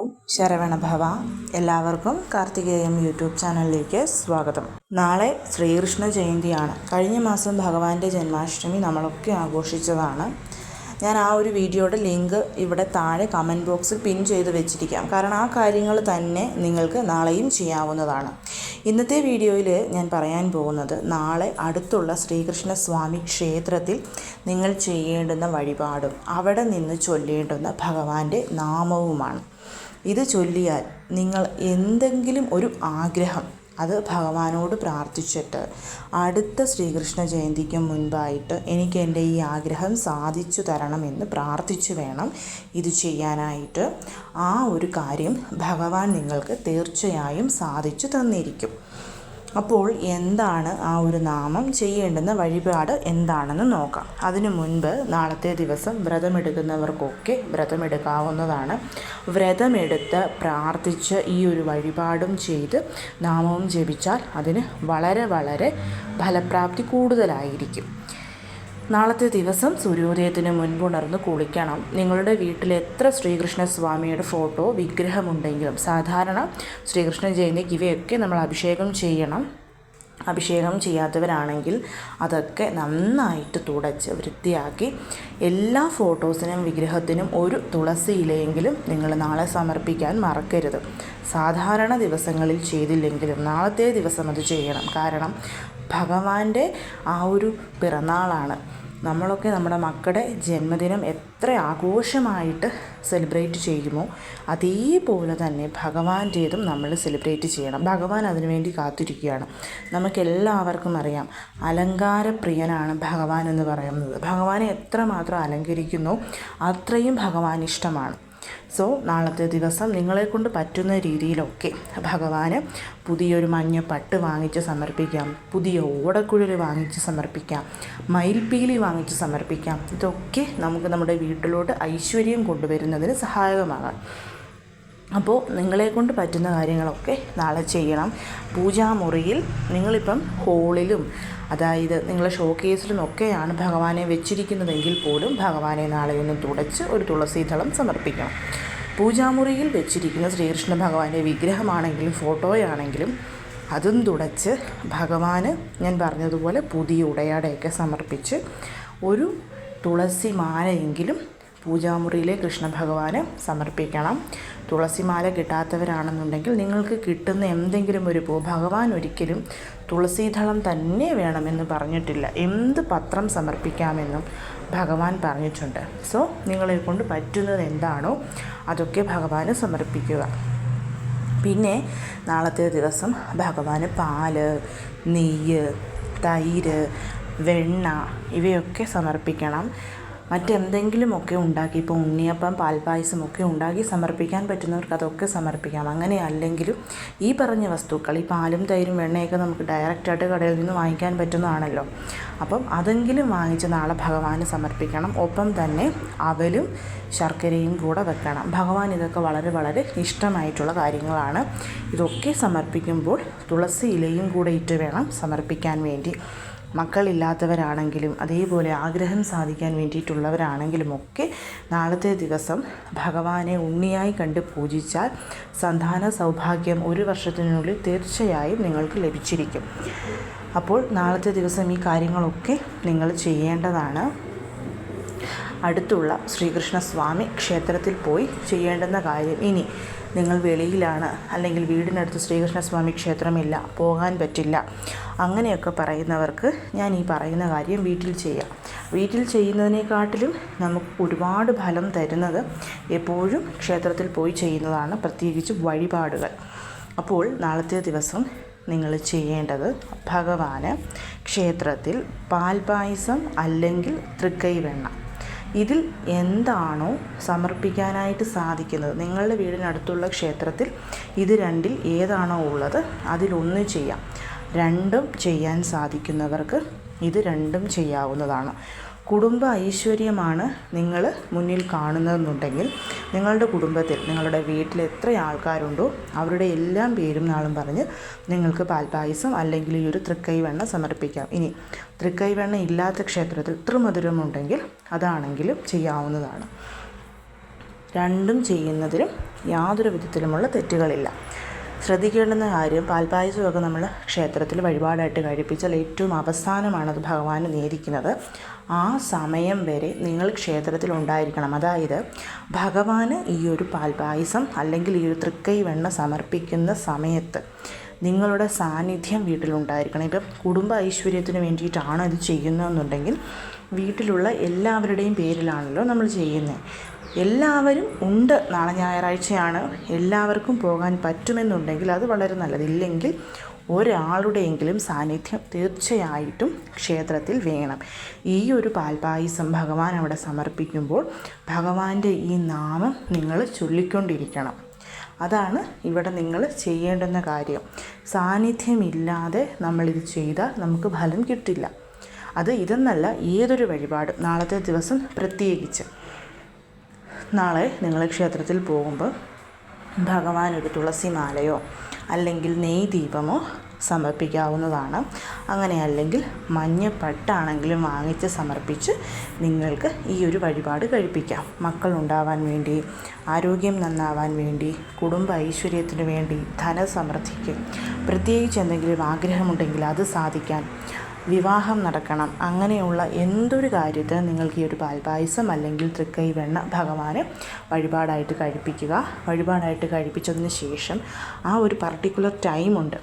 ഓം ശരവണ ഭവ. എല്ലാവർക്കും കാർത്തികേയം യൂട്യൂബ് ചാനലിലേക്ക് സ്വാഗതം. നാളെ ശ്രീകൃഷ്ണ ജയന്തിയാണ്. കഴിഞ്ഞ മാസം ഭഗവാന്റെ ജന്മാഷ്ടമി നമ്മളൊക്കെ ആഘോഷിച്ചതാണ്. ഞാൻ ആ ഒരു വീഡിയോയുടെ ലിങ്ക് ഇവിടെ താഴെ കമന്റ് ബോക്സിൽ പിൻ ചെയ്ത് വെച്ചിരിക്കാം. കാരണം ആ കാര്യങ്ങൾ തന്നെ നിങ്ങൾക്ക് നാളെയും ചെയ്യാവുന്നതാണ്. ഇന്നത്തെ വീഡിയോയിൽ ഞാൻ പറയാൻ പോകുന്നത് നാളെ അടുത്തുള്ള ശ്രീകൃഷ്ണ സ്വാമി ക്ഷേത്രത്തിൽ നിങ്ങൾ ചെയ്യേണ്ടുന്ന വഴിപാടും അവിടെ നിന്ന് ചൊല്ലേണ്ടുന്ന ഭഗവാന്റെ നാമവുമാണ്. ഇത് ചൊല്ലിയാൽ നിങ്ങൾ എന്തെങ്കിലും ഒരു ആഗ്രഹം അത് ഭഗവാനോട് പ്രാർത്ഥിച്ചിട്ട് അടുത്ത ശ്രീകൃഷ്ണ ജയന്തിക്ക് മുൻപായിട്ട് എനിക്ക് എന്റെ ഈ ആഗ്രഹം സാധിച്ചു തരണമെന്ന് പ്രാർത്ഥിച്ചു വേണം ഇത് ചെയ്യാനായിട്ട്. ആ ഒരു കാര്യം ഭഗവാൻ നിങ്ങൾക്ക് തീർച്ചയായും സാധിച്ചു തന്നിരിക്കും. അപ്പോൾ എന്താണ് ആ ഒരു നാമം? ചെയ്യേണ്ടുന്ന വഴിപാട് എന്താണെന്ന് നോക്കാം. അതിനു മുൻപ് നാളത്തെ ദിവസം വ്രതമെടുക്കുന്നവർക്കൊക്കെ വ്രതമെടുക്കാവുന്നതാണ്. വ്രതമെടുത്ത് പ്രാർത്ഥിച്ച് ഈ ഒരു വഴിപാടും ചെയ്ത് നാമവും ജപിച്ചാൽ അതിന് വളരെ വളരെ ഫലപ്രാപ്തി കൂടുതലായിരിക്കും. നാളത്തെ ദിവസം സൂര്യോദയത്തിന് മുൻപുണർന്ന് കുളിക്കണം. നിങ്ങളുടെ വീട്ടിൽ എത്ര ശ്രീകൃഷ്ണ സ്വാമിയുടെ ഫോട്ടോ വിഗ്രഹമുണ്ടെങ്കിലും സാധാരണ ശ്രീകൃഷ്ണ ജയന്തിക്ക് ഇവയൊക്കെ നമ്മൾ അഭിഷേകം ചെയ്യണം. അഭിഷേകം ചെയ്യാത്തവരാണെങ്കിൽ അതൊക്കെ നന്നായിട്ട് തുടച്ച് വൃത്തിയാക്കി എല്ലാ ഫോട്ടോസിനും വിഗ്രഹത്തിനും ഒരു തുളസി ഇലയെങ്കിലും നിങ്ങൾ നാളെ സമർപ്പിക്കാൻ മറക്കരുത്. സാധാരണ ദിവസങ്ങളിൽ ചെയ്തില്ലെങ്കിലും നാളത്തെ ദിവസം അത് ചെയ്യണം. കാരണം ഭഗവാന്റെ ആ ഒരു പിറന്നാളാണ്. നമ്മളൊക്കെ നമ്മുടെ മക്കളുടെ ജന്മദിനം എത്ര ആഘോഷമായിട്ട് സെലിബ്രേറ്റ് ചെയ്യുമോ അതേപോലെ തന്നെ ഭഗവാന്റേതും നമ്മൾ സെലിബ്രേറ്റ് ചെയ്യണം. ഭഗവാൻ അതിനുവേണ്ടി കാത്തിരിക്കുകയാണ്. നമുക്കെല്ലാവർക്കും അറിയാം അലങ്കാരപ്രിയനാണ് ഭഗവാൻ എന്ന് പറയുന്നത്. ഭഗവാനെ എത്രമാത്രം അലങ്കരിക്കുന്നു അത്രയും ഭഗവാൻ ഇഷ്ടമാണ് സോ നാളത്തെ ദിവസം നിങ്ങളെ കൊണ്ട് പറ്റുന്ന രീതിയിലൊക്കെ ഭഗവാന് പുതിയൊരു മഞ്ഞ പട്ട് വാങ്ങിച്ച് സമർപ്പിക്കാം. പുതിയ ഓടക്കുഴൽ വാങ്ങിച്ച് സമർപ്പിക്കാം. മയിൽപീലി വാങ്ങിച്ച് സമർപ്പിക്കാം. ഇതൊക്കെ നമുക്ക് നമ്മുടെ വീട്ടിലോട്ട് ഐശ്വര്യം കൊണ്ടുവരുന്നതിന് സഹായകമാകാം. അപ്പോൾ നിങ്ങളെ കൊണ്ട് പറ്റുന്ന കാര്യങ്ങളൊക്കെ നാളെ ചെയ്യണം. പൂജാമുറിയിൽ നിങ്ങളിപ്പം ഹോളിലും അതായത് നിങ്ങൾ ഷോ ഒക്കെയാണ് ഭഗവാനെ വെച്ചിരിക്കുന്നതെങ്കിൽ പോലും ഭഗവാനെ നാളെ ഒന്ന് തുടച്ച് ഒരു തുളസീതളം സമർപ്പിക്കണം. പൂജാമുറിയിൽ വെച്ചിരിക്കുന്ന ശ്രീകൃഷ്ണ ഭഗവാന്റെ വിഗ്രഹമാണെങ്കിലും ഫോട്ടോയാണെങ്കിലും അതും തുടച്ച് ഭഗവാന് ഞാൻ പറഞ്ഞതുപോലെ പുതിയ ഉടയാടയൊക്കെ സമർപ്പിച്ച് ഒരു തുളസി മാലയെങ്കിലും പൂജാമുറിയിലെ കൃഷ്ണ ഭഗവാന് സമർപ്പിക്കണം. തുളസിമാല കിട്ടാത്തവരാണെന്നുണ്ടെങ്കിൽ നിങ്ങൾക്ക് കിട്ടുന്ന എന്തെങ്കിലും ഒരു പൂ ഭഗവാൻ ഒരിക്കലും തുളസീദളം തന്നെ വേണമെന്ന് പറഞ്ഞിട്ടില്ല. എന്ത് പത്രം സമർപ്പിക്കാമെന്നും ഭഗവാൻ പറഞ്ഞിട്ടുണ്ട്. സോ നിങ്ങളെ കൊണ്ട് പറ്റുന്നത് എന്താണോ അതൊക്കെ ഭഗവാന് സമർപ്പിക്കുക. പിന്നെ നാളത്തെ ദിവസം ഭഗവാന് പാൽ നെയ്യ് തൈര് വെണ്ണ ഇവയൊക്കെ സമർപ്പിക്കണം. മറ്റെന്തെങ്കിലുമൊക്കെ ഉണ്ടാക്കി. ഇപ്പോൾ ഉണ്ണിയപ്പം പാൽപ്പായസമൊക്കെ ഉണ്ടാക്കി സമർപ്പിക്കാൻ പറ്റുന്നവർക്ക് അതൊക്കെ സമർപ്പിക്കാം. അങ്ങനെ അല്ലെങ്കിലും ഈ പറഞ്ഞ വസ്തുക്കൾ ഈ പാലും തൈരും വെണ്ണയൊക്കെ നമുക്ക് ഡയറക്റ്റായിട്ട് കടയിൽ നിന്ന് വാങ്ങിക്കാൻ പറ്റുന്നതാണല്ലോ. അപ്പം അതെങ്കിലും വാങ്ങിച്ച് നാളെ ഭഗവാന് സമർപ്പിക്കണം. ഒപ്പം തന്നെ അവലും ശർക്കരയും കൂടെ വെക്കണം. ഭഗവാൻ ഇതൊക്കെ വളരെ വളരെ ഇഷ്ടമായിട്ടുള്ള കാര്യങ്ങളാണ്. ഇതൊക്കെ സമർപ്പിക്കുമ്പോൾ തുളസി ഇലയും കൂടെ ഇട്ട് വേണം സമർപ്പിക്കാൻ വേണ്ടി. മക്കളില്ലാത്തവരാണെങ്കിലും അതേപോലെ ആഗ്രഹം സാധിക്കാൻ വേണ്ടിയിട്ടുള്ളവരാണെങ്കിലും ഒക്കെ നാളത്തെ ദിവസം ഭഗവാനെ ഉണ്ണിയായി കണ്ട് പൂജിച്ചാൽ സന്താന സൗഭാഗ്യം ഒരു വർഷത്തിനുള്ളിൽ തീർച്ചയായും നിങ്ങൾക്ക് ലഭിച്ചിരിക്കും. അപ്പോൾ നാളത്തെ ദിവസം ഈ കാര്യങ്ങളൊക്കെ നിങ്ങൾ ചെയ്യേണ്ടതാണ്. അടുത്തുള്ള ശ്രീകൃഷ്ണസ്വാമി ക്ഷേത്രത്തിൽ പോയി ചെയ്യേണ്ടുന്ന കാര്യം. ഇനി നിങ്ങൾ വെളിയിലാണ് അല്ലെങ്കിൽ വീടിനടുത്ത് ശ്രീകൃഷ്ണസ്വാമി ക്ഷേത്രമില്ല പോകാൻ പറ്റില്ല അങ്ങനെയൊക്കെ പറയുന്നവർക്ക് ഞാൻ ഈ പറയുന്ന കാര്യം വീട്ടിൽ ചെയ്യാം. വീട്ടിൽ ചെയ്യുന്നതിനെക്കാട്ടിലും നമുക്ക് ഒരുപാട് ഫലം തരുന്നത് എപ്പോഴും ക്ഷേത്രത്തിൽ പോയി ചെയ്യുന്നതാണ്. പ്രത്യേകിച്ച് വഴിപാടുകൾ. അപ്പോൾ നാളത്തെ ദിവസം നിങ്ങൾ ചെയ്യേണ്ടത് ഭഗവാന് ക്ഷേത്രത്തിൽ പാൽപായസം അല്ലെങ്കിൽ തൃക്കൈ വെണ്ണ ഇതിൽ എന്താണോ സമർപ്പിക്കാനായിട്ട് സാധിക്കുന്നത്. നിങ്ങളുടെ വീടിനടുത്തുള്ള ക്ഷേത്രത്തിൽ ഇത് രണ്ടിൽ ഏതാണോ ഉള്ളത് അതിലൊന്ന് ചെയ്യാം. രണ്ടും ചെയ്യാൻ സാധിക്കുന്നവർക്ക് ഇത് രണ്ടും ചെയ്യാവുന്നതാണ്. കുടുംബ ഐശ്വര്യമാണ് നിങ്ങൾ മുന്നിൽ കാണുന്നതെന്നുണ്ടെങ്കിൽ നിങ്ങളുടെ കുടുംബത്തിൽ നിങ്ങളുടെ വീട്ടിൽ എത്ര ആൾക്കാരുണ്ടോ അവരുടെ എല്ലാം പേരും നാളും പറഞ്ഞ് നിങ്ങൾക്ക് പാൽപ്പായസം അല്ലെങ്കിൽ ഈ ഒരു തൃക്കൈവെണ്ണ സമർപ്പിക്കാം. ഇനി തൃക്കൈവെണ്ണ ഇല്ലാത്ത ക്ഷേത്രത്തിൽ തൃമധുരമുണ്ടെങ്കിൽ അതാണെങ്കിലും ചെയ്യാവുന്നതാണ്. രണ്ടും ചെയ്യുന്നതിലും യാതൊരു വിധത്തിലുമുള്ള തെറ്റുകളില്ല. ശ്രദ്ധിക്കേണ്ടുന്ന കാര്യം പാൽപ്പായസമൊക്കെ നമ്മൾ ക്ഷേത്രത്തിൽ വഴിപാടായിട്ട് കഴിപ്പിച്ചാൽ ഏറ്റവും അവസാനമാണത് ഭഗവാന് നേദിക്കുന്നത് ആ സമയം വരെ നിങ്ങൾ ക്ഷേത്രത്തിൽ ഉണ്ടായിരിക്കണം. അതായത് ഭഗവാന് ഈ ഒരു പാൽപായസം അല്ലെങ്കിൽ ഈ ഒരു തൃക്കൈ വെണ്ണ സമർപ്പിക്കുന്ന സമയത്ത് നിങ്ങളുടെ സാന്നിധ്യം വീട്ടിലുണ്ടായിരിക്കണം. ഇപ്പം കുടുംബ ഐശ്വര്യത്തിന് വേണ്ടിയിട്ടാണ് ഇത് ചെയ്യുന്നതെന്നുണ്ടെങ്കിൽ വീട്ടിലുള്ള എല്ലാവരുടെയും പേരിലാണല്ലോ നമ്മൾ ചെയ്യുന്നത്. എല്ലാവരും ഉണ്ട് നാളെ ഞായറാഴ്ചയാണ്. എല്ലാവർക്കും പോകാൻ പറ്റുമെന്നുണ്ടെങ്കിൽ അത് വളരെ നല്ലതില്ലെങ്കിൽ ഒരാളുടെയെങ്കിലും സാന്നിധ്യം തീർച്ചയായിട്ടും ക്ഷേത്രത്തിൽ വേണം. ഈ ഒരു പാൽപായസം ഭഗവാൻ അവിടെ സമർപ്പിക്കുമ്പോൾ ഭഗവാന്റെ ഈ നാമം നിങ്ങൾ ചൊല്ലിക്കൊണ്ടിരിക്കണം. അതാണ് ഇവിടെ നിങ്ങൾ ചെയ്യേണ്ടുന്ന കാര്യം. സാന്നിധ്യമില്ലാതെ നമ്മളിത് ചെയ്താൽ നമുക്ക് ഫലം കിട്ടില്ല. അത് ഇതെന്നല്ല ഏതൊരു വഴിപാടും. നാളത്തെ ദിവസം പ്രത്യേകിച്ച്. നാളെ നിങ്ങൾ ക്ഷേത്രത്തിൽ പോകുമ്പോൾ ഭഗവാൻ ഒരു തുളസി മാലയോ അല്ലെങ്കിൽ നെയ് ദീപമോ സമർപ്പിക്കാവുന്നതാണ്. അങ്ങനെ അല്ലെങ്കിൽ മഞ്ഞപ്പട്ടാണെങ്കിലും വാങ്ങിച്ച് സമർപ്പിച്ച് നിങ്ങൾക്ക് ഈ ഒരു വഴിപാട് കഴിപ്പിക്കാം. മക്കൾ ഉണ്ടാവാൻ വേണ്ടി ആരോഗ്യം നന്നാവാൻ വേണ്ടി കുടുംബ ഐശ്വര്യത്തിന് വേണ്ടി ധനസമൃദ്ധിക്ക് പ്രത്യേകിച്ച് എന്തെങ്കിലും ആഗ്രഹമുണ്ടെങ്കിൽ അത് സാധിക്കാൻ വിവാഹം നടക്കണം. അങ്ങനെയുള്ള എന്തൊരു കാര്യത്തിന് നിങ്ങൾക്ക് ഈ ഒരു പാൽപായസം അല്ലെങ്കിൽ തൃക്കൈ വെണ്ണ ഭഗവാന് വഴിപാടായിട്ട് കഴിപ്പിക്കുക. വഴിപാടായിട്ട് കഴിപ്പിച്ചതിന് ശേഷം ആ ഒരു പർട്ടിക്കുലർ ടൈമുണ്ട്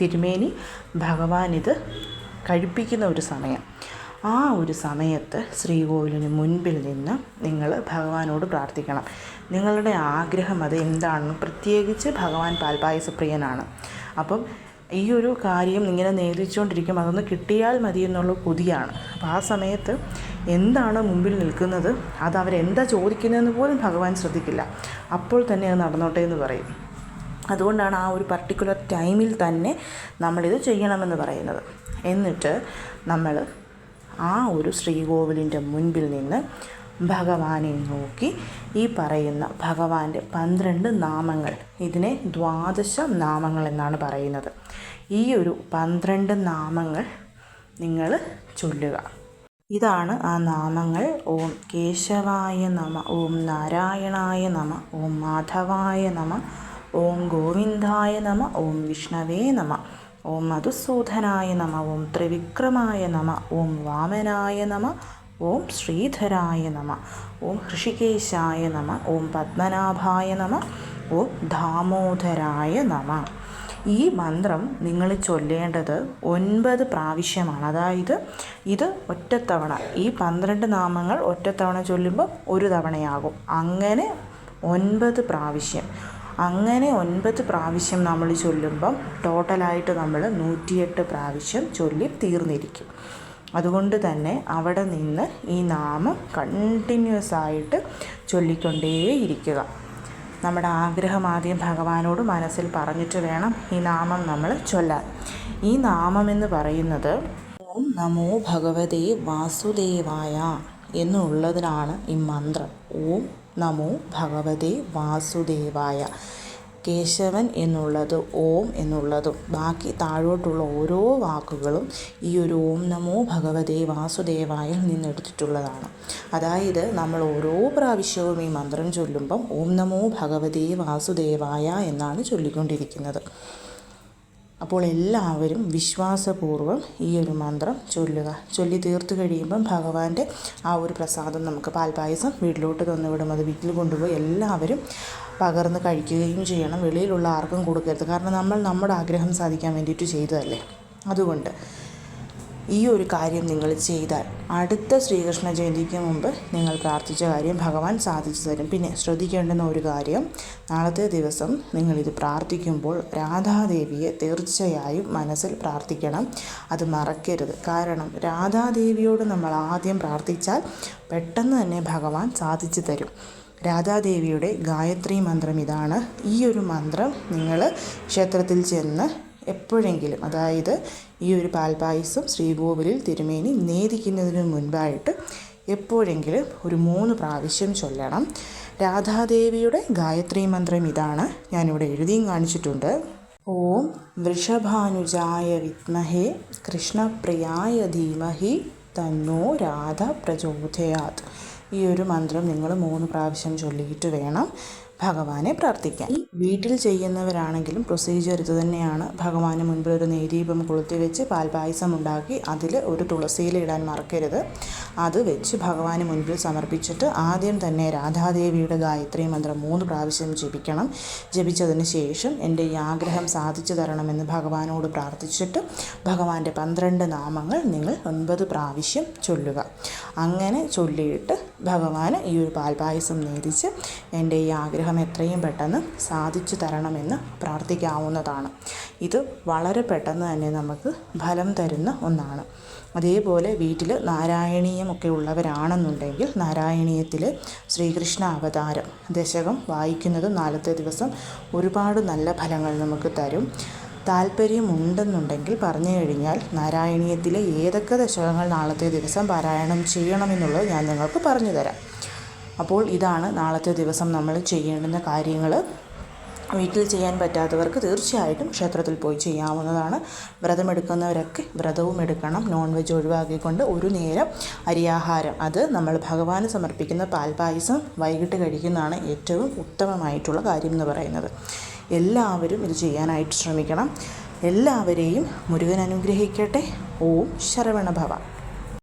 തിരുമേനി ഭഗവാനിത് കഴിപ്പിക്കുന്ന ഒരു സമയം. ആ ഒരു സമയത്ത് ശ്രീകോവിലിന് മുൻപിൽ നിന്ന് നിങ്ങൾ ഭഗവാനോട് പ്രാർത്ഥിക്കണം. നിങ്ങളുടെ ആഗ്രഹം അത് എന്താണെന്ന് പ്രത്യേകിച്ച് ഭഗവാൻ പാൽപായസപ്രിയനാണ്. അപ്പം ഈ ഒരു കാര്യം ഇങ്ങനെ നേദിച്ചുകൊണ്ടിരിക്കും അതൊന്ന് കിട്ടിയാൽ മതി എന്നുള്ള കൊതിയാണ്. അപ്പോൾ ആ സമയത്ത് എന്താണ് മുമ്പിൽ നിൽക്കുന്നത്? അത് അവരെന്താ ചോദിക്കുന്നതെന്ന് പോലും ഭഗവാൻ ശ്രദ്ധിക്കില്ല. അപ്പോൾ തന്നെ അത് നടന്നോട്ടെ എന്ന് പറയും. അതുകൊണ്ടാണ് ആ ഒരു പർട്ടിക്കുലർ ടൈമിൽ തന്നെ നമ്മളിത് ചെയ്യണമെന്ന് പറയുന്നത്. എന്നിട്ട് നമ്മൾ ആ ഒരു ശ്രീകോവിലിന്റെ മുൻപിൽ നിന്ന് ഭഗവാനെ നോക്കി ഈ പറയുന്ന ഭഗവാന്റെ പന്ത്രണ്ട് നാമങ്ങൾ. ഇതിനെ ദ്വാദശ നാമങ്ങൾ എന്നാണ് പറയുന്നത്. ഈ ഒരു പന്ത്രണ്ട് നാമങ്ങൾ നിങ്ങൾ ചൊല്ലുക. ഇതാണ് ആ നാമങ്ങൾ. ഓം കേശവായ നമ ഓം നാരായണായ നമ ഓം മാധവായ നമ ഓം ഗോവിന്ദായ നമ ഓം വിഷ്ണവേ നമ ഓം മധുസൂദനായ നമ ഓം ത്രിവിക്രമായ നമ ഓം വാമനായ നമ ഓം ശ്രീധരായ നമ. ഓം ഋഷികേശായ നമ. ഓം പത്മനാഭായ നമ. ഓം ദാമോദരായ നമ. ഈ മന്ത്രം നിങ്ങൾ ചൊല്ലേണ്ടത് ഒൻപത് പ്രാവശ്യമാണ്. അതായത് ഇത് ഒറ്റത്തവണ. ഈ പന്ത്രണ്ട് നാമങ്ങൾ ഒറ്റത്തവണ ചൊല്ലുമ്പോൾ ഒരു തവണയാകും. അങ്ങനെ ഒൻപത് പ്രാവശ്യം. അങ്ങനെ ഒൻപത് പ്രാവശ്യം നമ്മൾ ചൊല്ലുമ്പം ടോട്ടലായിട്ട് നമ്മൾ നൂറ്റിയെട്ട് പ്രാവശ്യം ചൊല്ലി തീർന്നിരിക്കും. അതുകൊണ്ട് തന്നെ അവിടെ നിന്ന് ഈ നാമം കണ്ടിന്യൂസ് ആയിട്ട് ചൊല്ലിക്കൊണ്ടേയിരിക്കുക നമ്മുടെ ആഗ്രഹം ആദ്യം ഭഗവാനോട് മനസ്സിൽ പറഞ്ഞിട്ട് വേണം ഈ നാമം നമ്മൾ ചൊല്ലാൻ. ഈ നാമം എന്ന് പറയുന്നത് ഓം നമോ ഭഗവതേ വാസുദേവായ എന്നുള്ളതിനാണ് ഈ മന്ത്രം. ഓം നമോ ഭഗവതേ വാസുദേവായ. കേശവൻ എന്നുള്ളത് ഓം എന്നുള്ളതും. ബാക്കി താഴോട്ടുള്ള ഓരോ വാക്കുകളും ഈ ഒരു ഓം നമോ ഭഗവതേ വാസുദേവായിൽ നിന്നെടുത്തിട്ടുള്ളതാണ് അതായത് നമ്മൾ ഓരോ പ്രാവശ്യവും ഈ മന്ത്രം ചൊല്ലുമ്പം ഓം നമോ ഭഗവതേ വാസുദേവായ എന്നാണ് ചൊല്ലിക്കൊണ്ടിരിക്കുന്നത്. അപ്പോൾ എല്ലാവരും വിശ്വാസപൂർവം ഈ ഒരു മന്ത്രം ചൊല്ലുക. ചൊല്ലി തീർത്തു കഴിയുമ്പം ഭഗവാന്റെ ആ ഒരു പ്രസാദം നമുക്ക് പാൽപായസം വീട്ടിലോട്ട് തന്നുവിടും. അത് വീട്ടിൽ കൊണ്ടുപോയി എല്ലാവരും പകർന്ന് കഴിക്കുകയും ചെയ്യണം. വെളിയിലുള്ള ആർക്കും കൊടുക്കരുത്. കാരണം നമ്മൾ നമ്മുടെ ആഗ്രഹം സാധിക്കാൻ വേണ്ടിയിട്ട് ചെയ്തതല്ലേ? അതുകൊണ്ട് ഈ ഒരു കാര്യം നിങ്ങൾ ചെയ്താൽ അടുത്ത ശ്രീകൃഷ്ണ ജയന്തിക്ക് മുമ്പ് നിങ്ങൾ പ്രാർത്ഥിച്ച കാര്യം ഭഗവാൻ സാധിച്ചു തരും. പിന്നെ ശ്രദ്ധിക്കേണ്ടുന്ന ഒരു കാര്യം നാളത്തെ ദിവസം നിങ്ങളിത് പ്രാർത്ഥിക്കുമ്പോൾ രാധാദേവിയെ തീർച്ചയായും മനസ്സിൽ പ്രാർത്ഥിക്കണം. അത് മറക്കരുത്. കാരണം രാധാദേവിയോട് നമ്മൾ ആദ്യം പ്രാർത്ഥിച്ചാൽ പെട്ടെന്ന് തന്നെ ഭഗവാൻ സാധിച്ചു തരും. രാധാദേവിയുടെ ഗായത്രി മന്ത്രം ഇതാണ്. ഈ ഒരു മന്ത്രം നിങ്ങൾ ക്ഷേത്രത്തിൽ ചെന്ന് എപ്പോഴെങ്കിലും അതായത് ഈ ഒരു പാൽപായസം ശ്രീകോവിലിൽ തിരുമേനി നേദിക്കുന്നതിന് മുൻപായിട്ട് എപ്പോഴെങ്കിലും ഒരു മൂന്ന് പ്രാവശ്യം ചൊല്ലണം. രാധാദേവിയുടെ ഗായത്രി മന്ത്രം ഇതാണ്. ഞാനിവിടെ എഴുതിയും കാണിച്ചിട്ടുണ്ട്. ഓം വൃഷഭാനുജായ വിദ്മഹേ കൃഷ്ണപ്രിയായ ധീമഹി തന്നോ രാധ പ്രചോദയാത്. ഈ ഒരു മന്ത്രം നിങ്ങൾ മൂന്ന് പ്രാവശ്യം ചൊല്ലിയിട്ട് വേണം. ഭഗവാനെ പ്രാർത്ഥിക്കാൻ ഈ വീട്ടിൽ ചെയ്യുന്നവരാണെങ്കിലും പ്രൊസീജിയർ ഇത് തന്നെയാണ്. ഭഗവാന് മുൻപിൽ ഒരു നെയ്ദീപം കൊളുത്തി വെച്ച് പാൽപായസം ഉണ്ടാക്കി അതിൽ ഒരു തുളസിയില ഇടാൻ മറക്കരുത്. അത് വെച്ച് ഭഗവാന് മുൻപിൽ സമർപ്പിച്ചിട്ട് ആദ്യം തന്നെ രാധാദേവിയുടെ ഗായത്രി മന്ത്രം മൂന്ന് പ്രാവശ്യം ജപിക്കണം. ജപിച്ചതിന് ശേഷം എന്റെ ഈ ആഗ്രഹം സാധിച്ചു തരണമെന്ന് ഭഗവാനോട് പ്രാർത്ഥിച്ചിട്ട് ഭഗവാന്റെ പന്ത്രണ്ട് നാമങ്ങൾ നിങ്ങൾ ഒൻപത് പ്രാവശ്യം ചൊല്ലുക. അങ്ങനെ ചൊല്ലിയിട്ട് ഭഗവാന് ഈ ഒരു പാൽപായസം നേരിച്ച് എന്റെ ഈ ആഗ്രഹം എത്രയും പെട്ടെന്ന് സാധിച്ചു തരണമെന്ന് പ്രാർത്ഥിക്കാവുന്നതാണ്. ഇത് വളരെ പെട്ടെന്ന് തന്നെ നമുക്ക് ഫലം തരുന്ന ഒന്നാണ്. അതേപോലെ വീട്ടിൽ നാരായണീയമൊക്കെ ഉള്ളവരാണെന്നുണ്ടെങ്കിൽ നാരായണീയത്തിൽ ശ്രീകൃഷ്ണ അവതാരം ദശകം വായിക്കുന്നത് നാലത്തെ ദിവസം ഒരുപാട് നല്ല ഫലങ്ങൾ നമുക്ക് തരും. താല്പര്യമുണ്ടെന്നുണ്ടെങ്കിൽ പറഞ്ഞു കഴിഞ്ഞാൽ നാരായണീയത്തിലെ ഏതൊക്കെ ദശകങ്ങൾ നാളത്തെ ദിവസം പാരായണം ചെയ്യണമെന്നുള്ളത് ഞാൻ നിങ്ങൾക്ക് പറഞ്ഞു തരാം. അപ്പോൾ ഇതാണ് നാളത്തെ ദിവസം നമ്മൾ ചെയ്യേണ്ടുന്ന കാര്യങ്ങൾ. വീട്ടിൽ ചെയ്യാൻ പറ്റാത്തവർക്ക് തീർച്ചയായിട്ടും ക്ഷേത്രത്തിൽ പോയി ചെയ്യാവുന്നതാണ്. വ്രതമെടുക്കുന്നവരൊക്കെ വ്രതവും എടുക്കണം. നോൺ വെജ് ഒഴിവാക്കിക്കൊണ്ട് ഒരു നേരം അരിയാഹാരം അത് നമ്മൾ ഭഗവാന് സമർപ്പിക്കുന്ന പാൽപായസം വൈകിട്ട് കഴിക്കുന്നതാണ് ഏറ്റവും ഉത്തമമായിട്ടുള്ള കാര്യം എന്ന് പറയുന്നത്. എല്ലാവരും ഇത് ചെയ്യാനായിട്ട് ശ്രമിക്കണം. എല്ലാവരെയും മുരുകൻ അനുഗ്രഹിക്കട്ടെ. ഓം ശരവണഭവ.